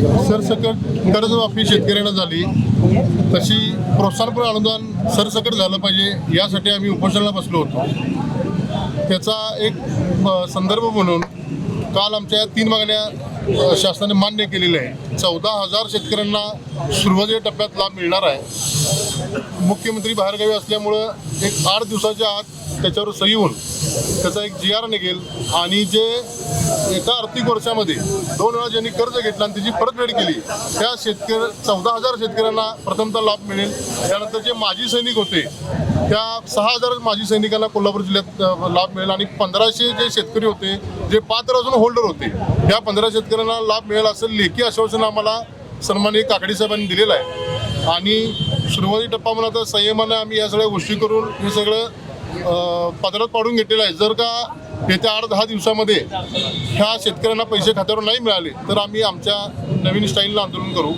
सरसकट कर्जमाफी शेतकऱ्यांना झाली. तशी प्रोत्साहनपर अनुदान सरसकट झालं पाहिजे यासाठी आम्ही उपोषणाला बसलो होतो. त्याचा एक संदर्भ म्हणून काल आमच्या तीन मागण्या शासनाने मान्य केलेल्या आहे चौदा हजार शेतकऱ्यांना सुरुवातीच्या टप्प्यात लाभ मिळणार आहे. मुख्यमंत्री बाहेरगावी असल्यामुळं एक आठ दिवसाच्या आत त्याच्यावर सही होऊन त्याचा एक जी आर निघेल आणि जे एका आर्थिक वर्षामध्ये दोन वेळा ज्यांनी कर्ज घेतलं आणि त्याची परतफेड केली त्या शेतकरी चौदा हजार शेतकऱ्यांना प्रथमतः लाभ मिळेल. त्यानंतर जे माजी सैनिक होते त्या सहा हजार माजी सैनिकांना कोल्हापूर जिल्ह्यात लाभ मिळेल आणि पंधराशे जे शेतकरी होते जे पात्र अजून होल्डर होते त्या पंधरा शेतकऱ्यांना लाभ मिळेल असं लेखी आश्वासन आम्हाला सन्माननीय काकडी साहेबांनी दिलेलं आहे. आणि सुरुवाती टप्पा म्हणून आता संयमानं आम्ही या सगळ्या गोष्टी करून हे सगळं पदरात पाडून घेतलेलं आहे. जर का येत्या आठ दहा दिवसामध्ये ह्या शेतकऱ्यांना पैसे खात्यावर नाही मिळाले तर आम्ही आमच्या नवीन स्टाईलला आंदोलन करू.